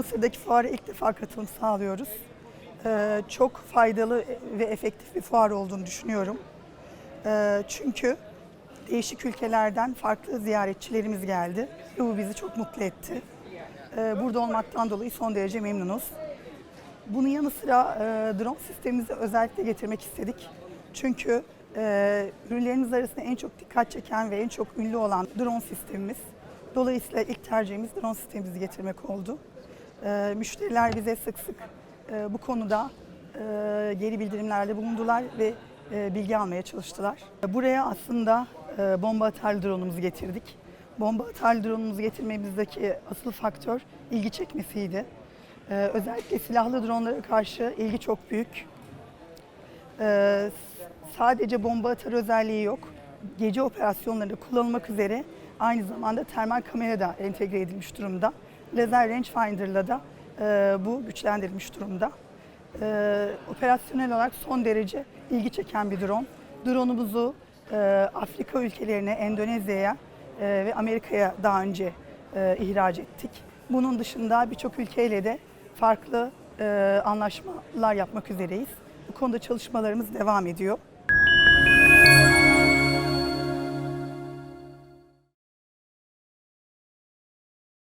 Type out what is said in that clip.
Mısır'daki fuara ilk defa katılım sağlıyoruz. Ee, çok faydalı ve efektif bir fuar olduğunu düşünüyorum. Ee, çünkü değişik ülkelerden farklı ziyaretçilerimiz geldi ve bu bizi çok mutlu etti. Ee, burada olmaktan dolayı son derece memnunuz. Bunun yanı sıra e, drone sistemimizi özellikle getirmek istedik. Çünkü e, ürünlerimiz arasında en çok dikkat çeken ve en çok ünlü olan drone sistemimiz. Dolayısıyla ilk tercihimiz drone sistemimizi getirmek oldu. E, müşteriler bize sık sık e, bu konuda e, geri bildirimlerde bulundular ve e, bilgi almaya çalıştılar. Buraya aslında e, bomba atarlı drone'umuzu getirdik. Bomba atarlı drone'umuzu getirmemizdeki asıl faktör ilgi çekmesiydi. Ee, özellikle silahlı dronlara karşı ilgi çok büyük. Ee, sadece bomba atar özelliği yok. Gece operasyonlarında kullanılmak üzere aynı zamanda termal kamera da entegre edilmiş durumda. Lazer rangefinder'la da e, bu güçlendirilmiş durumda. Ee, operasyonel olarak son derece ilgi çeken bir drone. Drone'umuzu e, Afrika ülkelerine, Endonezya'ya e, ve Amerika'ya daha önce e, ihraç ettik. Bunun dışında birçok ülkeyle de farklı e, anlaşmalar yapmak üzereyiz. Bu konuda çalışmalarımız devam ediyor.